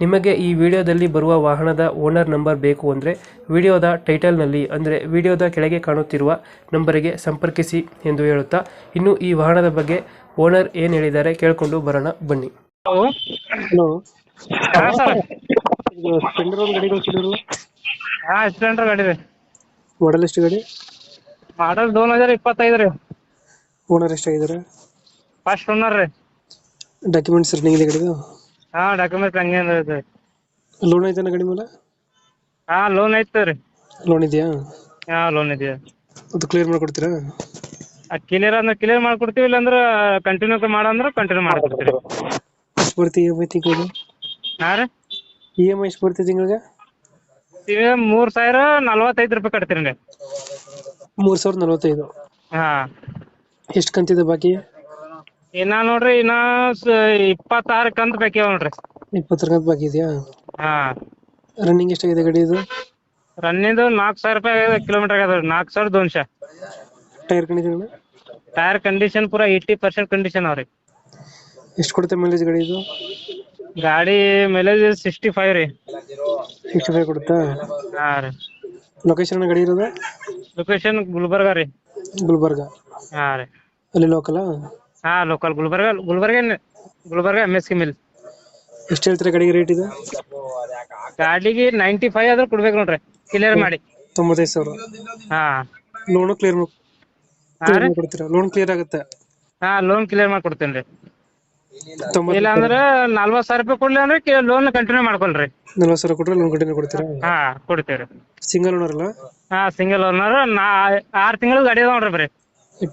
ನಿಮಗೆ ಈ ವಿಡಿಯೋದಲ್ಲಿ ಬರುವ ವಾಹನದ ಓನರ್ ನಂಬರ್ ಬೇಕು ಅಂದರೆ ವಿಡಿಯೋದ ಟೈಟಲ್ನಲ್ಲಿ ಅಂದರೆ ವಿಡಿಯೋದ ಕೆಳಗೆ ಕಾಣುತ್ತಿರುವ ನಂಬರಿಗೆ ಸಂಪರ್ಕಿಸಿ ಎಂದು ಹೇಳುತ್ತಾ ಇನ್ನು ಈ ವಾಹನದ ಬಗ್ಗೆ ಓನರ್ ಏನು ಹೇಳಿದ್ದಾರೆ ಕೇಳಿಕೊಂಡು ಬರೋಣ ಬನ್ನಿ. ಹಲೋ. ಹಲೋ. ಹಾ ಸರ್. ಸ್ಪೆಂಡರ್ ಒಂದು ಗಾಡಿ ಕಳಿಸಿದ್ರು ಹಾ ಸ್ಪ್ಲೆಂಡರ್ ಗಾಡಿ ರೀ. ಮಾಡಲ್ ಎಷ್ಟು ಗಾಡಿ? ಮಾಡಲ್ ದೋನ್ ಹಜಾರ್ ಇಪ್ಪತ್ತೈದು ರೀ. ಓನರ್ ಎಷ್ಟಾಗಿದ್ದಾರೆ? ಫಸ್ಟ್ ಓನರ್ ರೀ. ಡಾಕ್ಯುಮೆಂಟ್ಸ್ ರನ್ನಿಂಗ್ ಇದೆ ಗಾಡಿದು? ಹಾ ಡಾಕ್ಯುಮೆಂಟ್ಸ್ ಹಂಗೆ ಇದೆ ಲೋನ್ ಐತೆ ಗಾಡಿ ಮೇಲೆ? ಹಾ ಲೋನ್ ಐತೆ ರೀ ಲೋನ್ ಇದೆಯಾ? ಹಾ ಲೋನ್ ಇದೆಯಾ. ಅದು ಕ್ಲಿಯರ್ ಮಾಡ್ಕೊಡ್ತೀರಾ? ಕ್ಲಿಯರ್ ಅಂದ್ರೆ ಕ್ಲಿಯರ್ ಮಾಡ್ಕೊಡ್ತೀವಿ ಇಲ್ಲಾಂದ್ರೆ ಕಂಟಿನ್ಯೂ ಮಾಡಂದ್ರೆ ಕಂಟಿನ್ಯೂ ಮಾಡ್ಕೊಡ್ತೀವಿ. ಎಷ್ಟು ಬರ್ತೀವಿ ಇ ಎಂ ಐ ತಿಂಗಳಿಗೆ? ಹಾ ರೀ. ಇ ಎಂ ಐ ಎಷ್ಟು ಬರ್ತೀವಿ ತಿಂಗಳಿಗೆ? ಮೂರ್ ಸಾವಿರ ನಲ್ವತ್ತೈದು ರೂಪಾಯಿ ಕಟ್ತೀರಿ ಮೂರು ಸಾವಿರದ ನಲವತ್ತೈದು. ಹಾ. ಎಷ್ಟು ಕಂತಿದೆ ಬಾಕಿ? ಇನ್ನ ನೋಡ್ರಿ ಇನ್ನ ಇಪ್ಪತ್ತಾರು ಕಂತ್ ಬೇಕೇವ ನೋಡ್ರಿ. ಇಪ್ಪತ್ತರ ಕಂತು ಬಾಕಿ ಇದೆಯಾ ಹಾ. ರನ್ನಿಂಗ್ ಎಷ್ಟಾಗಿದೆ ಗಾಡಿ ಇದು? ರನ್ನಿಂದು ನಾಲ್ಕು ಸಾವಿರ ರೂಪಾಯಿ ಕಿಲೋಮೀಟರ್ ಆಗ್ಯದ ನಾಲ್ಕು ಸಾವಿರದ ದೋನ್ಶ ಟೈರ್ ಕಂಡೀಷನ್ ಟೈರ್ ಕಂಡೀಷನ್ ಪೂರಾ ಏಯ್ಟಿ ಪರ್ಸೆಂಟ್ ಕಂಡೀಷನ್ ಅವ್ರಿ. ಎಷ್ಟು ಕೊಡುತ್ತೆ ಮೈಲೇಜ್ ಗಾಡಿ ಇದು? ಗಾಡಿ ಮೈಲೇಜ್ ಸಿಕ್ಸ್ಟಿ ಫೈವ್ ರೀ. ಸಿಕ್ಸ್ಟಿ ಫೈವ್ ಕೊಡುತ್ತಾ? ಹಾ ರೀ. ಲೊಕೇಶನ್ ಗಾಡಿ ಇರೋದು? ಲೊಕೇಶನ್ ಗುಲ್ಬರ್ಗ ರೀ. ಗುಲ್ಬರ್ಗ. ಹಾ ರೀ. ಅಲ್ಲಿ ಲೋಕಲ ಹಾ local Gulbarga Gulbarga Gulbarga M S ಕಿಮಿಲ್ ಮಿಲ್ ಎಷ್ಟು ಹೇಳ್ತೀರಾ ಗಾಡಿಗೆ ರೇಟ್ ಇದು? ಗಾಡಿಗೆ ನೈಂಟಿ ಫೈವ್ ಆದ್ರೆ ಕೊಡ್ಬೇಕು ನೋಡ್ರಿ. ಕ್ಲಿಯರ್ ಮಾಡಿ. ತೊಂಬತ್ತೈದು ಸಾವಿರ. ಹಾ. ಲೋನು ಕ್ಲಿಯರ್ ಕೊಡ್ತೀರಾ ಲೋನ್ ಕ್ಲಿಯರ್ ಆಗುತ್ತೆ? ಹಾ ಲೋನ್ ಕ್ಲಿಯರ್ ಮಾಡಿ ಕೊಡ್ತೇನೆ ರೀ ಇಲ್ಲ ಅಂದ್ರೆ ನಲ್ವತ್ತು ಸಾವಿರ ರೂಪಾಯಿ ಕೊಡ್ಲಿ ಅಂದ್ರೆ ಲೋನ್ ಕಂಟಿನ್ಯೂ ಮಾಡ್ಕೊಳ್ರಿ. ನಲ್ವತ್ತು ಸಾವಿರ ಕೊಟ್ರೆ ಲೋನ್ ಕಂಟಿನ್ಯೂ ಕೊಡ್ತೀರಾ? ಹಾ ಕೊಡ್ತೇವ್ರಿ. ಸಿಂಗಲ್ ಓನರ್ ಅಲ್ಲ? ಹಾ ಸಿಂಗಲ್ ಓನರ್ ನಾ ಆರು ತಿಂಗಳು ಗಾಡಿ ಅದಾವ ನೋಡ್ರಿ ಬರೀ.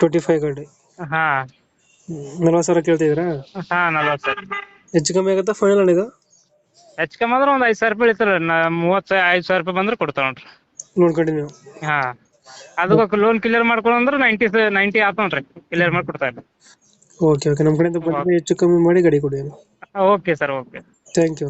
ಟ್ವೆಂಟಿ ಫೈವ್ ಗಾಡಿ. ಹಾ. ನಲ್ವತ್ತು ಸಾವಿರ ಕೇಳ್ತಿದ್ದೀರಾ? ಹಾ ನಲ್ವತ್ತು ಸಾವಿರ. ಹೆಚ್ಚು ಕಮ್ಮಿ ಆಗುತ್ತಾ ಫೈನಲ್ ಇದು? ಹೆಚ್ಚು ಕಮ್ಮಿ ಅಂದ್ರೆ ಒಂದ್ ಐದು ಸಾವಿರ ರೂಪಾಯಿ ಇಳಿತಾರ. ಮೂವತ್ತು ಐದು ಸಾವಿರ ರೂಪಾಯಿ ಬಂದ್ರೆ ಕೊಡ್ತಾರ ನೋಡ್ರಿ. ನೋಡ್ಕೊಂಡಿ ನೀವು ಹಾ. ಅದಕ್ಕೆ ಲೋನ್ ಕ್ಲಿಯರ್ ಮಾಡ್ಕೊಂಡ್ರೆ ನೈಂಟಿ ನೈಂಟಿ ಆತ ನೋಡ್ರಿ. ಕ್ಲಿಯರ್ ಮಾಡ್ಕೊಡ್ತಾರೆ ಓಕೆ ಓಕೆ ನಮ್ಮ ಕಡೆಯಿಂದ ಬಂದರೆ ಹೆಚ್ಚು ಕಮ್ಮಿ ಮಾಡಿ ಗಾಡಿ ಕೊಡಿ okay sir okay thank you